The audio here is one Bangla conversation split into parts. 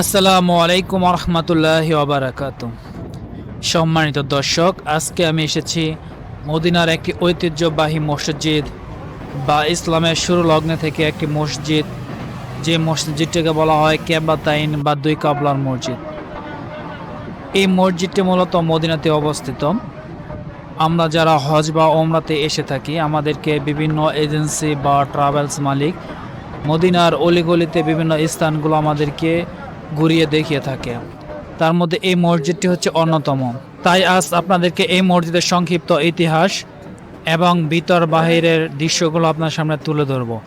আসসালামু আলাইকুম রহমতুল্লাহ ওবরাকাত। সম্মানিত দর্শক, আজকে আমি এসেছি মদিনার একটি ঐতিহ্যবাহী মসজিদ বা ইসলামের শুরু লগ্নে থেকে একটি মসজিদ, যে মসজিদটিকে বলা হয় কেবাতাইন বা দুই কাবলার মসজিদ। এই মসজিদটি মূলত মদিনাতে অবস্থিত। আমরা যারা হজ বা ওমরাতে এসে থাকি, আমাদেরকে বিভিন্ন এজেন্সি বা ট্রাভেলস মালিক মদিনার অলিগলিতে বিভিন্ন স্থানগুলো আমাদেরকে ঘুরিয়ে দেখিয়ে থাকে। তার মধ্যে এই মসজিদটি হচ্ছে অন্যতম। তাই আজ আপনাদেরকে এই মসজিদের সংক্ষিপ্ত ইতিহাস এবং ভিতর বাহিরের দৃশ্যগুলো আপনার সামনে তুলে ধরব।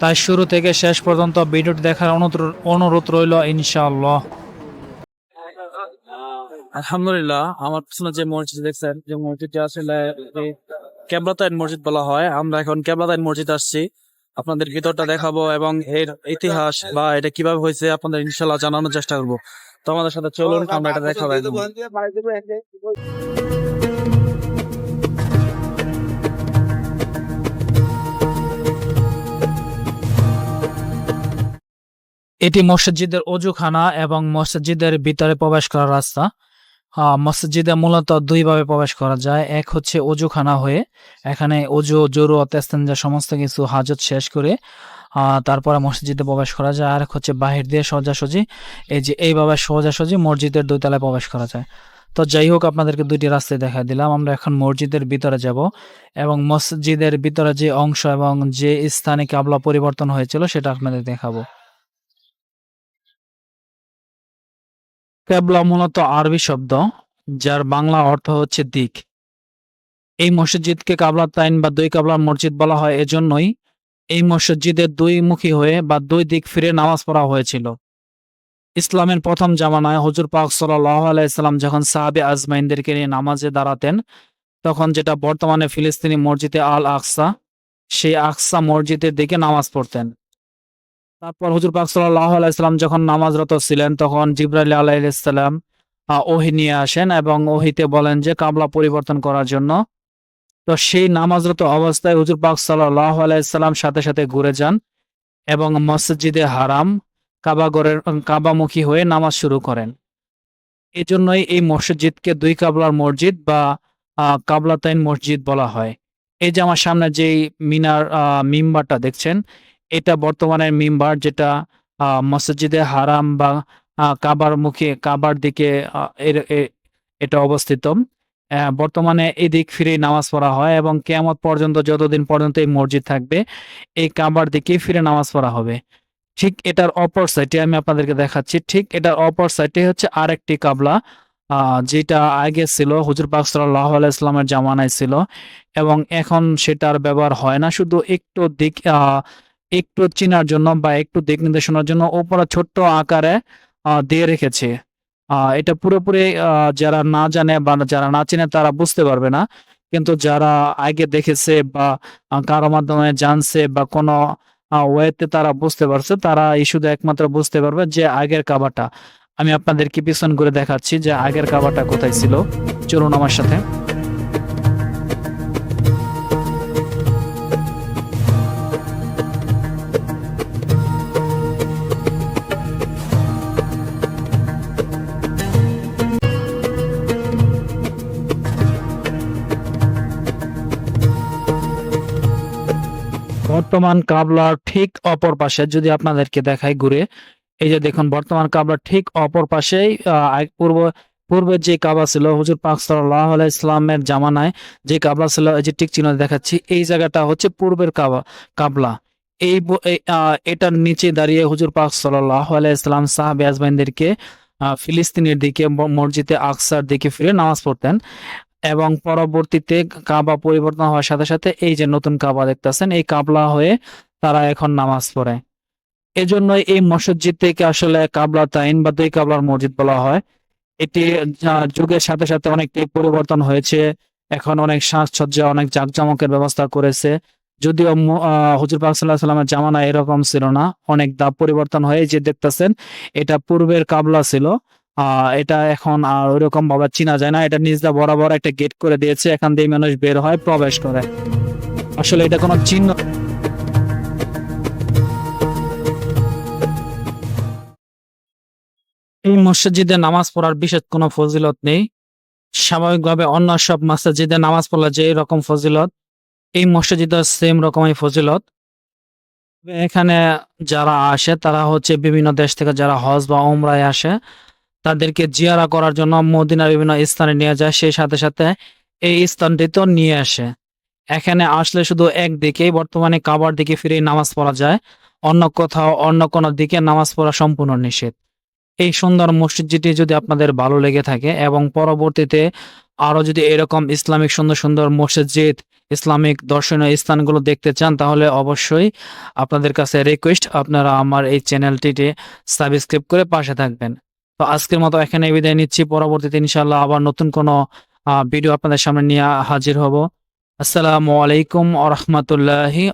তাই শুরু থেকে শেষ পর্যন্ত ভিডিওটি দেখার অনুরোধ- রইল ইনশাআল্লাহ। আলহামদুলিল্লাহ, আমার পিছনে যে মসজিদ দেখছেন, যে মসজিদটি আসলে কেবলাতাইন মসজিদ বলা হয়। আমরা এখন কেবলাতাইন মসজিদ আসছি। আপনাদের ভিতরটা দেখাবো এবং এর ইতিহাস বা এটা কীভাবে হয়েছে আপনাদের ইনশাল্লাহ জানানোর চেষ্টা করব। তো আমাদের সাথে চলুন আমরা এটা দেখাবো এটি মসজিদের অজুখানা এবং মসজিদের ভিতরে প্রবেশ করার রাস্তা। মসজিদে মূলত দুইভাবে প্রবেশ করা যায়। এক হচ্ছে অজুখানা হয়ে, এখানে অজু জরুরত এস্তেঞ্জা সমস্ত কিছু হাজত শেষ করে তারপরে মসজিদে প্রবেশ করা যায়। আর হচ্ছে বাহির দিয়ে সোজাসুজি, এই যে এইভাবে সোজাসুজি মসজিদের দুই তলায় প্রবেশ করা যায়। তো যাই হোক, আপনাদেরকে দুইটি রাস্তায় দেখা দিলাম। আমরা এখন মসজিদের ভিতরে যাব এবং মসজিদের ভিতরে যে অংশ এবং যে স্থানে কাবলা পরিবর্তন হয়েছিল সেটা আপনাদের দেখাবো। কেবলা মূলত আরবি শব্দ, যার বাংলা অর্থ হচ্ছে দিক। এই মসজিদকে কাবলা তাইন বা দুই কাবলার মসজিদ বলা হয় এজন্যই এই মসজিদের দুই মুখী হয়ে বা দুই দিক ফিরে নামাজ পড়া হয়েছিল। ইসলামের প্রথম জামানায় হজুর পাক সাল্লাহ আলাইসাল্লাম যখন সাহাবে আজমাইনদেরকে নিয়ে নামাজে দাঁড়াতেন, তখন যেটা বর্তমানে ফিলিস্তিনি মসজিদে আল আকসা, সেই আকসা মসজিদের দিকে নামাজ পড়তেন। তারপর হুজুর পাক আলাইসাল্লাম যখন নামাজরত ছিলেন, তখন জিব্রাইল আলাইসাল্লাম ওহি নিয়ে আসেন এবং ওহিতে বলেন যে, কাবলা পরিবর্তন করার জন্য। তো সেই নামাজরত অবস্থায় হুজুর পাক সাল্লাহ আলাইসাল্লাম সাথে সাথে ঘুরে যান এবং মসজিদে হারাম কাবাগরের কাবামুখী হয়ে নামাজ শুরু করেন। এই জন্যই এই মসজিদকে দুই কাবলার মসজিদ বা কাবলাতাইন মসজিদ বলা হয়। এই যে আমার সামনে যেই মিনার মিম্বারটা দেখছেন এটা বর্তমানের মিম্বার যেটা মসজিদে হারাম বা কাবার মুখে, কাবার দিকে এটা অবস্থিত। বর্তমানে এদিক ফিরে নামাজ পড়া হয় এবং কেয়ামত পর্যন্ত যতদিন পর্যন্ত এই মসজিদ থাকবে, এই কাবার দিকে ফিরে নামাজ পড়া হবে। ঠিক এটার অপর সাইডে আমি আপনাদেরকে দেখাচ্ছি, ঠিক এটার অপর সাইডে হচ্ছে আরেকটি কাবলা যেটা আগে ছিল, হুজুর পাক সাল্লাহ আলাইসলামের জামানায় ছিল এবং এখন সেটার ব্যবহার হয় না, শুধু একটু দিক একটু চেনার জন্য বা একটু দিক নির্দেশনার জন্য ওপরে ছোট্ট আকারে দিয়ে রেখেছে। এটা পুরোপুরি যারা না জানে বা যারা না চেনে তারা বুঝতে পারবে না। কিন্তু যারা আগে দেখেছে বা কারও মাধ্যমে জানছে বা কোনো ওয়েতে তারা বুঝতে পারছে, তারা এই শুধু একমাত্র বুঝতে পারবে যে আগের কাবাটা। আমি আপনাদেরকে পিছন করে দেখাচ্ছি যে আগের কাবাটা কোথায় ছিল। চলুন আমার সাথে। বর্তমান কাবলার ঠিক অপর পাশে যদি আপনাদেরকে দেখাই ঘুরে এই যে দেখুন বর্তমান কাবলার ঠিক অপর পাশেই পূর্ব পূর্বের যে কাবা ছিল হুজুর পাক সাল্লাহ ইসলামের জামানায় যে কাবলা ছিল এই যে টিক চিহ্ন দেখাচ্ছি এই জায়গাটা হচ্ছে পূর্বের কাবা কাবলা। এই এটার নিচে দাঁড়িয়ে হুজুর পাক সাল্লাহ ইসলাম সাহাবে আজমাইনদেরকে আহ, ফিলিস্তিনের দিকে মসজিদে আকসার দিকে ফিরে নামাজ পড়তেন। এবং পরবর্তীতে কাবা পরিবর্তন হওয়ার সাথে সাথে এই যে নতুন কাবা দেখতেছেন, এই কাবলা হয়ে তারা এখন নামাজ পড়ে। এজন্যই এই মসজিদ থেকে আসলে কাবলা তাইন বা দুই কাবলার মসজিদ বলা হয়। এটি যুগের সাথে সাথে অনেকটাই পরিবর্তন হয়েছে। এখন অনেক সাজসজ্জা, অনেক জাঁকজমকের ব্যবস্থা করেছে। যদিও হুজুর পাক সাল্লামের জামানা এরকম ছিল না। অনেক দাপ পরিবর্তন হয়ে যে দেখতেছেন, এটা পূর্বের কাবলা ছিল। এটা এখন আর ওইরকম ভাবে চিনা যায় না। এটা নিজদা বরাবর একটা গেট করে দিয়েছে। এখান দিয়ে মানুষ বের হয়, প্রবেশ করে। আসলে এটা কোনো চিহ্ন এই মসজিদে নামাজ পড়ার বিশেষ কোনো ফজিলত নেই। স্বাভাবিকভাবে অন্য সব মসজিদে নামাজ পড়লে যে রকম ফজিলত, এই মসজিদে সেম রকমই ফজিলত। এখানে যারা আসে, তারা হচ্ছে বিভিন্ন দেশ থেকে যারা হজ বা ওমরায় আসে তাদেরকে জিয়ারা করার জন্য মদিনার বিভিন্ন স্থানে নিয়ে যায়, সেই সাথে সাথে এই স্থানটিতেও নিয়ে আসে। এখানে আসলে শুধু একদিকেই বর্তমানে কাবার দিকে ফিরে নামাজ পড়া যায়, অন্য কোথাও, অন্য কোনো দিকে নামাজ পড়া সম্পূর্ণ নিষেধ। এই সুন্দর মসজিদটি যদি আপনাদের ভালো লেগে থাকে এবং পরবর্তীতে আরও যদি এরকম ইসলামিক সুন্দর সুন্দর মসজিদ, ইসলামিক দর্শনীয় স্থানগুলো দেখতে চান, তাহলে অবশ্যই আপনাদের কাছে রিকোয়েস্ট আপনারা আমার এই চ্যানেলটিতে সাবস্ক্রাইব করে পাশে থাকবেন। তো আজকের মতো এখানে বিদায় নিচ্ছি। পরবর্তীতে ইনশাল্লাহ আবার নতুন কোনো ভিডিও আপনাদের সামনে নিয়ে হাজির হব। আসসালামু আলাইকুম আ রহমতুল্লাহি